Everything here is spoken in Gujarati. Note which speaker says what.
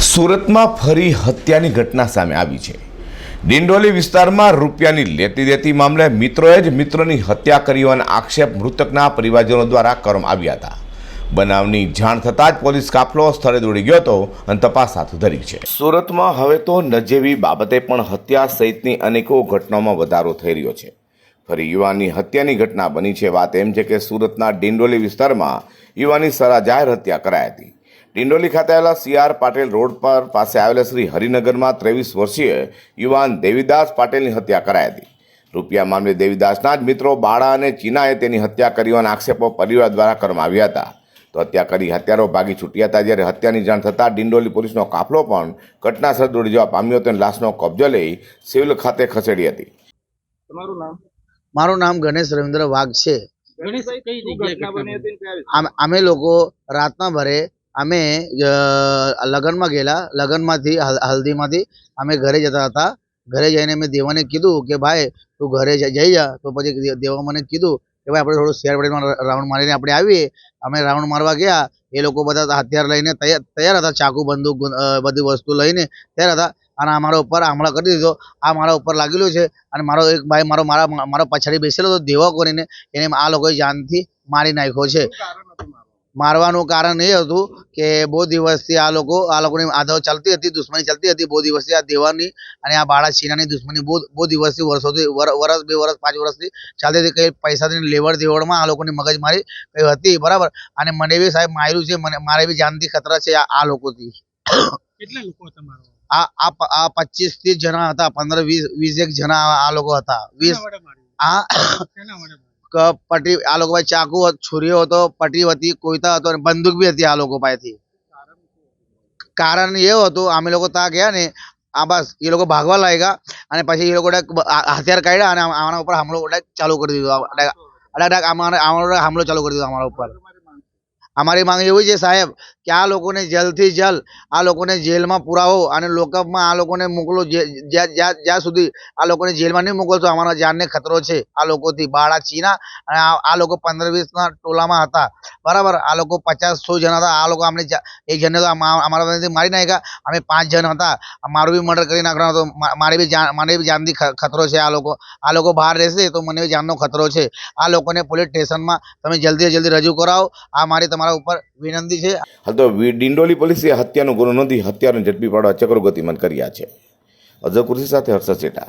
Speaker 1: સુરતમાં ફરી હત્યાની ઘટના સામે આવી છે. ડિંડોલી વિસ્તારમાં રૂપિયાની લેતી દેતી મામલે મિત્રોએ જ મિત્રોની હત્યા કરી હોવાના આક્ષેપ મૃતકના પરિવારજનો દ્વારા કરવામાં આવ્યા હતા. બનાવની જાણ થતાં જ પોલીસ કાફલો સ્થળે દોડી ગયો હતો અને તપાસ હાથ ધરી છે. સુરતમાં હવે તો નજેવી બાબતે પણ હત્યા સહિતની અનેકો ઘટનાઓમાં વધારો થઈ રહ્યો છે. ફરી યુવાનની હત્યાની ઘટના બની છે. વાત એમ છે કે સુરતના ડિંડોલી વિસ્તારમાં યુવાની સરા જાહેર હત્યા કરાઈ હતી. ડિંડોલી ખાતે આવેલા સીઆર પાટેલ રોડ પર પાસે આવેલા શ્રી હરિનગરમાં ત્રેવીસ વર્ષીય યુવાન દેવીદાસ પાટેલની હત્યા કરાઈ હતી. રૂપિયા મામલે દેવીદાસના જ મિત્રો બાળા અને ચીનાએ તેની હત્યા કરી હોવાના આક્ષેપો પરિવાર દ્વારા કરવામાં આવ્યા હતા. તો હત્યા કરી હત્યારો ભાગી છૂટ્યા હતા જ્યારે હત્યાની જાણ થતાં ડિંડોલી પોલીસનો કાફલો પણ ઘટનાસ્થળ દોડી જવા પામ્યો હતો અને લાશનો કબજો લઈ સિવિલ ખાતે ખસેડી હતી.
Speaker 2: તમારું નામ?
Speaker 3: મારું નામ ગણેશ રવિન્દ્ર વાઘ છે.
Speaker 2: ગણેશભાઈ કઈ જગ્યાએ ઘટના બની હતી ને ક્યાં
Speaker 3: આમ- અમે લોકો રાતના ભરે અમે લગ્નમાં ગયેલા, લગ્નમાંથી હલ્દીમાંથી અમે ઘરે જતા હતા. ઘરે જઈને મેં દેવાને કીધું કે, ભાઈ, તું ઘરે જઈ જા. તો પછી દેવા મને કીધું કે, ભાઈ, આપણે થોડું શેર બજારમાં રાઉન્ડ મારીને આપણે આવીએ. અમે રાઉન્ડ મારવા ગયા. એ લોકો બધા હથિયાર લઈને તૈયાર હતા. ચાકુ, બંદૂક બધી વસ્તુ લઈને તૈયાર હતા. અને આ મારા ઉપર હમણાં કરી દીધો. આ મારા ઉપર લાગેલું છે. અને મારો એક ભાઈ મારો, મારા, મારો પછાડી બેસેલો હતો. દેવા કરીને એને આ લોકોએ જાનથી મારી નાખ્યો છે. મારવાનું કારણ એ હતું કે બહુ દિવસથી આ લોકો આ લોકોની આદો ચાલતી હતી દુશ્મની ચાલતી હતી બહુ દિવસથી આ દેવાની અને આ બાળા છીનાની દુશ્મની બહુ બહુ દિવસથી વર્ષોથી વર્ષ બે વર્ષ પાંચ વર્ષથી ચાલતી હતી કંઈ પૈસાની લેવડ દેવડમાં આ લોકોની મગજમારી કઈ હતી બરાબર? અને મને બી સાહેબ માર્યું છે મને મારે બી જાનથી ખતરા છે આ લોકોથી.
Speaker 2: કેટલા લોકો હતા
Speaker 3: આ આ પચીસ ત્રીસ જણા હતા પંદર વીસ વીસ એક જણા આ લોકો હતા. વીસ આ પટી આ લોકો પાસે ચાકુ છુરીઓ હતો પટી હતી કોઈતા હતો બંદૂક બી હતી આ લોકો પાસેથી. કારણ એવું હતું, અમે લોકો ત્યાં ગયા ને, આ બસ, એ લોકો ભાગવા લાગ્યા અને પછી એ લોકો હથિયાર કાઢ્યા અને આના ઉપર હુમલો ચાલુ કરી દીધો. અમારા અમારા હુમલો ચાલુ કરી દીધો અમારા ઉપર. અમારી માંગ એવી છે સાહેબ કે આ લોકોને જલ્દથી જલ્દ આ લોકોને જેલમાં પુરાવો અને લોકઅપમાં આ લોકોને મોકલો જ્યાં સુધી આ લોકોને જેલમાં નહીં મોકલશો, અમારા જાનને ખતરો છે. આ લોકોથી બાળા ચીના અને આ લોકો પંદર વીસના ટોલામાં હતા. બરાબર, આ લોકો પચાસ સો જણા હતા. આ લોકો અમને એક જણને તો અમા- અમારા બધાથી મારી નાખ્યા. અમે પાંચ જણ હતા. મારું બી મર્ડર કરી નાખવાનો હતો. મારે બી જાન મને બી જાનથી ખતરો છે આ લોકો. આ લોકો બહાર રહેશે તો મને બી જાનનો ખતરો છે. આ લોકોને પોલીસ સ્ટેશનમાં તમે જલ્દી જલ્દી રજૂ કરાવો. આ મારી તમારા ઉપર વિનંતી છે.
Speaker 1: હા તો ડિંડોલી પોલીસે હત્યાનો ગુનો નોંધી હત્યાને ઝડપી પાડવા ચક્રો ગતિમાન કર્યા છે. અઝર કુર્સી સાથે હર્ષદ સેટા